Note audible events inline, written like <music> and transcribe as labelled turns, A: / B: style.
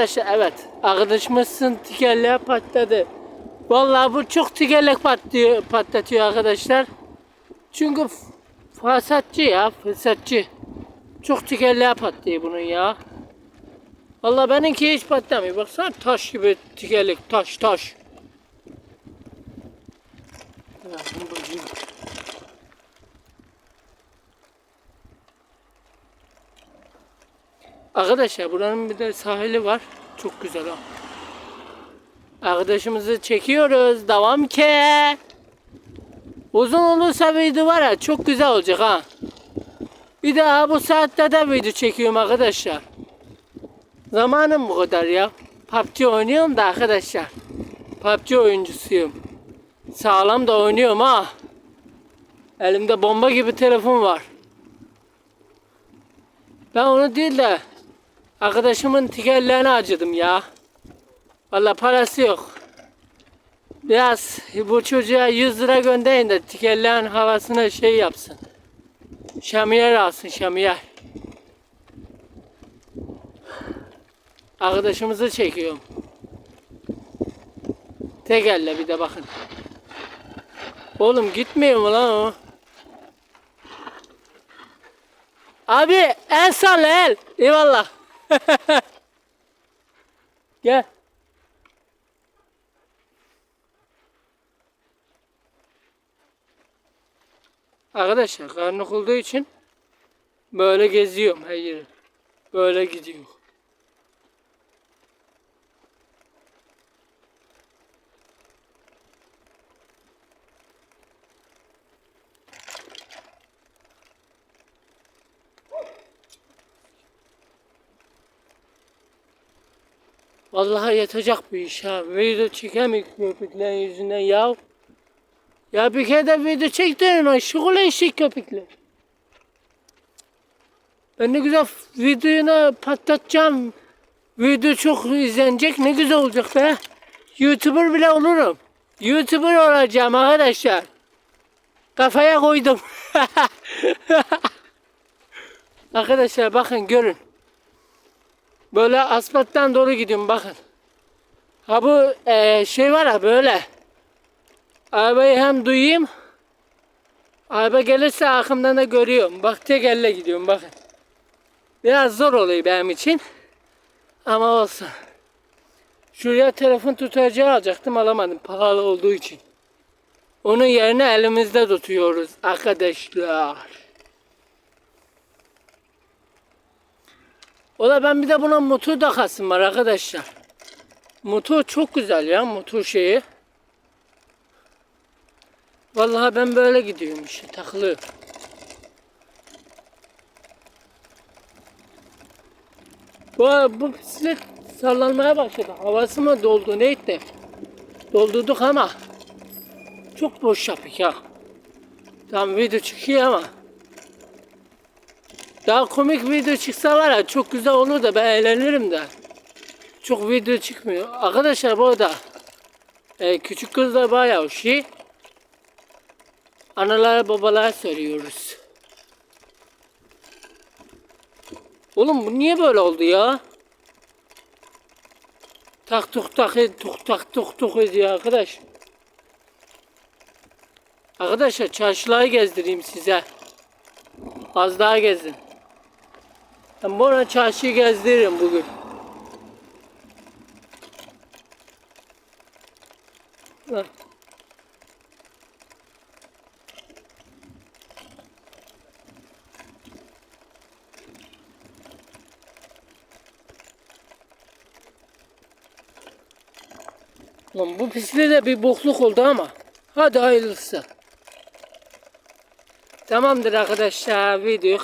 A: Evet arkadaşımızın tekerleği patladı. Vallahi bu çok tekerlek patlıyor, patlatıyor arkadaşlar. Çünkü fasatçı ya fırsatçı. Çok tekerleği patlıyor bunun ya. Vallahi benimki hiç patlamıyor. Baksana taş gibi tekerlek taş taş. Ya, bunu Arkadaşlar buranın bir de sahili var. Çok güzel ha. Arkadaşımızı çekiyoruz. Devam ki. Uzun olursa video var ya çok güzel olacak ha. Bir daha bu saatte de video çekiyorum arkadaşlar. Zamanım bu kadar ya. PUBG oynuyorum da arkadaşlar. PUBG oyuncusuyum. Sağlam da oynuyorum ha. Elimde bomba gibi telefon var. Ben onu değil de arkadaşımın tekerleğine acıdım ya. Valla parası yok. Biraz bu çocuğa 100 lira gönderin de tekerleğin havasına şey yapsın. Şamiyer alsın şamiyer. Arkadaşımızı çekiyorum. Tek elle bir de bakın. Oğlum gitmiyor mu lan o? Abi el salla el. Eyvallah. <laughs> Gel. Arkadaşlar karanlık olduğu için böyle geziyorum her yeri. Böyle gidiyor. Vallahi yetecek bu iş ha. Video çekemiyor köpeklerin yüzünden ya. Ya bir kere de video çektirin o şugul eşek köpekler. Ben ne güzel videonu patlatacağım. Video çok izlenecek ne güzel olacak be. Youtuber bile olurum. Youtuber olacağım arkadaşlar. Kafaya koydum. <laughs> arkadaşlar bakın görün. Böyle asfalttan doğru gidiyorum bakın. Ha bu eee, şey var ya böyle. Arabayı hem duyayım. Araba gelirse arkamdan da görüyorum. Bak tek elle gidiyorum bakın. Biraz zor oluyor benim için. Ama olsun. Şuraya telefon tutacağı alacaktım alamadım pahalı olduğu için. Onun yerine elimizde tutuyoruz arkadaşlar. Ola ben bir de buna motor takasım var arkadaşlar. Motor çok güzel ya motor şeyi. Vallahi ben böyle gidiyorum işte takılıyorum. Bu, bu bisiklet sallanmaya başladı. Havası mı doldu neydi? Doldurduk ama çok boş yapık ya. Tam video çıkıyor ama daha komik video çıksa var ya çok güzel olur da ben eğlenirim de. Çok video çıkmıyor. Arkadaşlar bu arada e, küçük kızlar bayağı şey. Analara babalara söylüyoruz. Oğlum bu niye böyle oldu ya? Tak tuk tak tuk tak tuk tuk ediyor arkadaş. Arkadaşlar çarşıları gezdireyim size. Az daha gezin. Ben arada çarşıyı gezdiririm bugün. Lan bu pisliğe de bir bokluk oldu ama. Hadi hayırlısı. Tamamdır arkadaşlar videoyu